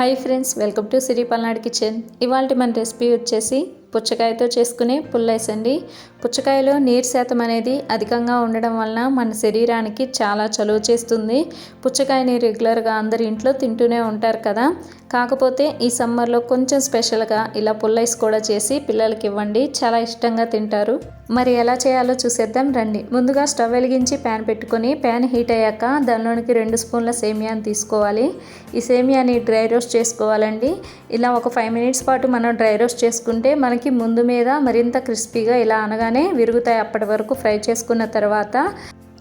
Hi friends welcome to Siri Palnadu kitchen ఇవాళ మన recipe వచ్చేసి పుచ్చకాయతో చేసుకునే పుల్లైసండి. పుచ్చకాయలో నీరు శాతం అనేది అధికంగా ఉండడం వలన మన శరీరానికి చాలా చలువ చేస్తుంది. పుచ్చకాయని రెగ్యులర్గా అందరి ఇంట్లో తింటూనే ఉంటారు కదా. కాకపోతే ఈ సమ్మర్లో కొంచెం స్పెషల్గా ఇలా పుల్లైస్ కూడా చేసి పిల్లలకి ఇవ్వండి. చాలా ఇష్టంగా తింటారు. మరి ఎలా చేయాలో చూసేద్దాం రండి. ముందుగా స్టవ్ వెలిగించి ప్యాన్ పెట్టుకొని ప్యాన్ హీట్ అయ్యాక దానిలోనికి రెండు స్పూన్ల సేమియాని తీసుకోవాలి. ఈ సేమియాని డ్రై రోస్ట్ చేసుకోవాలండి. ఇలా ఒక ఫైవ్ మినిట్స్ పాటు మనం డ్రై రోస్ట్ చేసుకుంటే మనకి ముందు మీద మరింత క్రిస్పీగా ఇలా అనగానే విరుగుతాయి అప్పటి వరకు ఫ్రై చేసుకున్న తర్వాత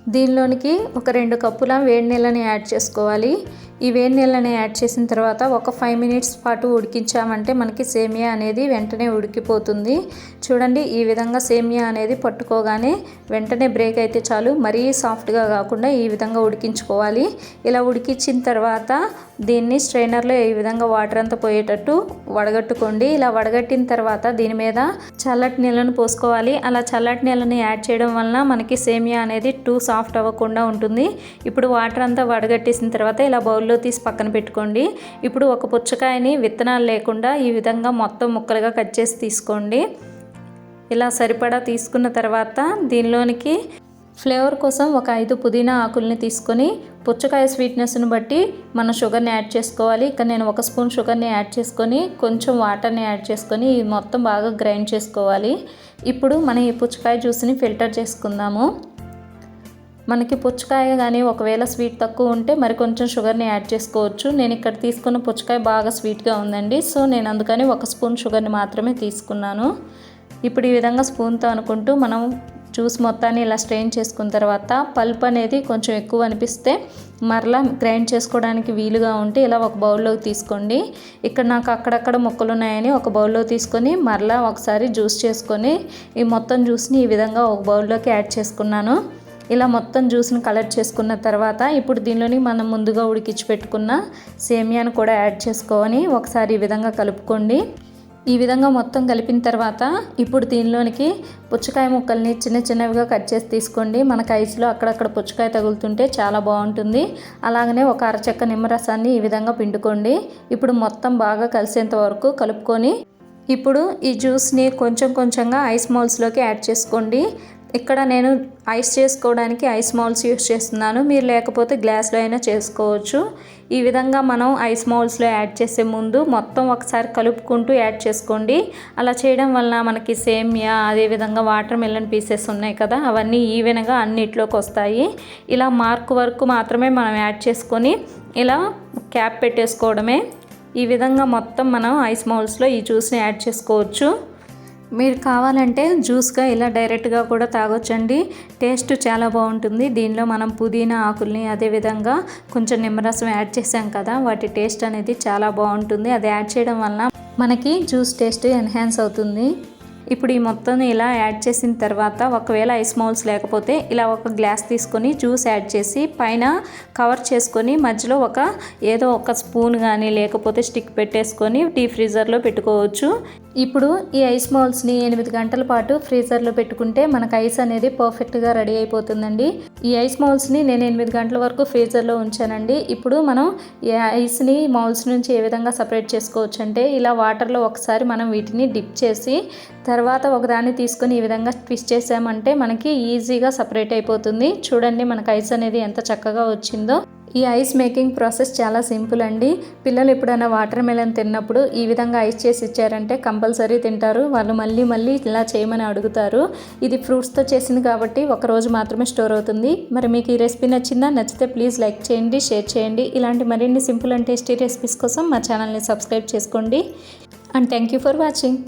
దీనిలోనికి ఒక రెండు కప్పుల వేడి నీళ్ళని యాడ్ చేసుకోవాలి. ఈ వేడి నీళ్ళని యాడ్ చేసిన తర్వాత ఒక ఫైవ్ మినిట్స్ పాటు ఉడికించామంటే మనకి సేమియా అనేది వెంటనే ఉడికిపోతుంది. చూడండి ఈ విధంగా సేమియా అనేది పట్టుకోగానే వెంటనే బ్రేక్ అయితే చాలు. మరీ సాఫ్ట్గా కాకుండా ఈ విధంగా ఉడికించుకోవాలి. ఇలా ఉడికించిన తర్వాత దీన్ని స్ట్రైనర్లో ఈ విధంగా వాటర్ అంతా పోయేటట్టు వడగట్టుకోండి. ఇలా వడగట్టిన తర్వాత దీని మీద చల్లటి నీళ్ళను పోసుకోవాలి. అలా చల్లటి నీళ్ళని యాడ్ చేయడం వలన మనకి సేమియా అనేది టూ సాఫ్ట్ అవ్వకుండా ఉంటుంది. ఇప్పుడు వాటర్ అంతా వడగట్టేసిన తర్వాత ఇలా బౌల్ బౌల్లో తీసి పక్కన పెట్టుకోండి. ఇప్పుడు ఒక పుచ్చకాయని విత్తనాలు లేకుండా ఈ విధంగా మొత్తం ముక్కలుగా కట్ చేసి తీసుకోండి. ఇలా సరిపడా తీసుకున్న తర్వాత దీనిలోనికి ఫ్లేవర్ కోసం ఒక ఐదు పుదీనా ఆకుల్ని తీసుకొని పుచ్చకాయ స్వీట్నెస్ని బట్టి మన షుగర్ని యాడ్ చేసుకోవాలి. ఇక్కడ నేను ఒక స్పూన్ షుగర్ని యాడ్ చేసుకొని కొంచెం వాటర్ని యాడ్ చేసుకొని మొత్తం బాగా గ్రైండ్ చేసుకోవాలి. ఇప్పుడు మనం ఈ పుచ్చకాయ జ్యూస్ని ఫిల్టర్ చేసుకుందాము. మనకి పుచ్చకాయ కానీ ఒకవేళ స్వీట్ తక్కువ ఉంటే మరి కొంచెం షుగర్ని యాడ్ చేసుకోవచ్చు. నేను ఇక్కడ తీసుకున్న పుచ్చకాయ బాగా స్వీట్గా ఉందండి. సో నేను అందుకని ఒక స్పూన్ షుగర్ని మాత్రమే తీసుకున్నాను. ఇప్పుడు ఈ విధంగా స్పూన్తో అనుకుంటూ మనం జ్యూస్ మొత్తాన్ని ఇలా స్ట్రెయిన్ చేసుకున్న తర్వాత పల్ప్ అనేది కొంచెం ఎక్కువ అనిపిస్తే మరలా గ్రైండ్ చేసుకోవడానికి వీలుగా ఉంటే ఇలా ఒక బౌల్లోకి తీసుకోండి. ఇక్కడ నాకు అక్కడక్కడ మొక్కలు ఉన్నాయని ఒక బౌల్లో తీసుకొని మరలా ఒకసారి జ్యూస్ చేసుకొని ఈ మొత్తం జ్యూస్ని ఈ విధంగా ఒక బౌల్లోకి యాడ్ చేసుకున్నాను. ఇలా మొత్తం జ్యూస్ని కలెక్ట్ చేసుకున్న తర్వాత ఇప్పుడు దీనిలోని మనం ముందుగా ఉడికించి పెట్టుకున్న సేమియాను కూడా యాడ్ చేసుకొని ఒకసారి ఈ విధంగా కలుపుకోండి. ఈ విధంగా మొత్తం కలిపిన తర్వాత ఇప్పుడు దీనిలోనికి పుచ్చకాయ ముక్కల్ని చిన్న చిన్నవిగా కట్ చేసి తీసుకోండి. మనకు ఐస్లో అక్కడక్కడ పుచ్చకాయ తగులుతుంటే చాలా బాగుంటుంది. అలాగనే ఒక అరచెక్క నిమ్మరసాన్ని ఈ విధంగా పిండుకోండి. ఇప్పుడు మొత్తం బాగా కలిసేంత వరకు కలుపుకొని ఇప్పుడు ఈ జ్యూస్ని కొంచెం కొంచెంగా ఐస్ మౌల్స్లోకి యాడ్ చేసుకోండి. ఇక్కడ నేను ఐస్ చేసుకోవడానికి ఐస్ మౌల్స్ యూస్ చేస్తున్నాను. మీరు లేకపోతే గ్లాస్లో అయినా చేసుకోవచ్చు. ఈ విధంగా మనం ఐస్ మౌల్స్లో యాడ్ చేసే ముందు మొత్తం ఒకసారి కలుపుకుంటూ యాడ్ చేసుకోండి. అలా చేయడం వలన మనకి సేమియా అదేవిధంగా వాటర్ మిల్లన్ పీసెస్ ఉన్నాయి కదా అవన్నీ ఈవెన్గా అన్నిట్లోకి వస్తాయి. ఇలా మార్క్ వరకు మాత్రమే మనం యాడ్ చేసుకొని ఇలా క్యాప్ పెట్టేసుకోవడమే. ఈ విధంగా మొత్తం మనం ఐస్ మౌల్స్లో ఈ జ్యూస్ని యాడ్ చేసుకోవచ్చు. మీరు కావాలంటే జ్యూస్గా ఇలా డైరెక్ట్గా కూడా తాగొచ్చండి. టేస్ట్ చాలా బాగుంటుంది. దీనిలో మనం పుదీనా ఆకుల్ని అదేవిధంగా కొంచెం నిమ్మరసం యాడ్ చేసాం కదా వాటి టేస్ట్ అనేది చాలా బాగుంటుంది. అది యాడ్ చేయడం వలన మనకి జ్యూస్ టేస్ట్ ఎన్హాన్స్ అవుతుంది. ఇప్పుడు ఈ మొత్తం ఇలా యాడ్ చేసిన తర్వాత ఒకవేళ ఐస్ మౌల్స్ లేకపోతే ఇలా ఒక గ్లాస్ తీసుకొని జ్యూస్ యాడ్ చేసి పైన కవర్ చేసుకొని మధ్యలో ఒక ఏదో ఒక స్పూన్ కానీ లేకపోతే స్టిక్ పెట్టేసుకొని డీ ఫ్రీజర్లో పెట్టుకోవచ్చు. ఇప్పుడు ఈ ఐస్ మాల్స్ని ఎనిమిది గంటల పాటు ఫ్రీజర్లో పెట్టుకుంటే మనకు ఐస్ అనేది పర్ఫెక్ట్గా రెడీ అయిపోతుందండి. ఈ ఐస్ మాల్స్ని నేను ఎనిమిది గంటల వరకు ఫ్రీజర్లో ఉంచానండి. ఇప్పుడు మనం ఈ ఐస్ని మౌల్స్ నుంచి ఏ విధంగా సపరేట్ చేసుకోవచ్చు అంటే ఇలా వాటర్లో ఒకసారి మనం వీటిని డిప్ చేసి తర్వాత ఒకదాన్ని తీసుకొని ఈ విధంగా ట్విస్ట్ చేసామంటే మనకి ఈజీగా సపరేట్ అయిపోతుంది. చూడండి మనకు ఐస్ అనేది ఎంత చక్కగా వచ్చిందో. ఈ ఐస్ మేకింగ్ ప్రాసెస్ చాలా సింపుల్ అండి. పిల్లలు ఎప్పుడైనా వాటర్ మెలన్ తిన్నప్పుడు ఈ విధంగా ఐస్ చేసి ఇచ్చారంటే కంపల్సరీ తింటారు. వాళ్ళు మళ్ళీ మళ్ళీ ఇలా చేయమని అడుగుతారు. ఇది ఫ్రూట్స్తో చేసింది కాబట్టి ఒకరోజు మాత్రమే స్టోర్ అవుతుంది. మరి మీకు ఈ రెసిపీ నచ్చిందా? నచ్చితే ప్లీజ్ లైక్ చేయండి షేర్ చేయండి. ఇలాంటి మరిన్ని సింపుల్ అండ్ టేస్టీ రెసిపీస్ కోసం మా ఛానల్ని సబ్స్క్రైబ్ చేసుకోండి. And thank you for watching.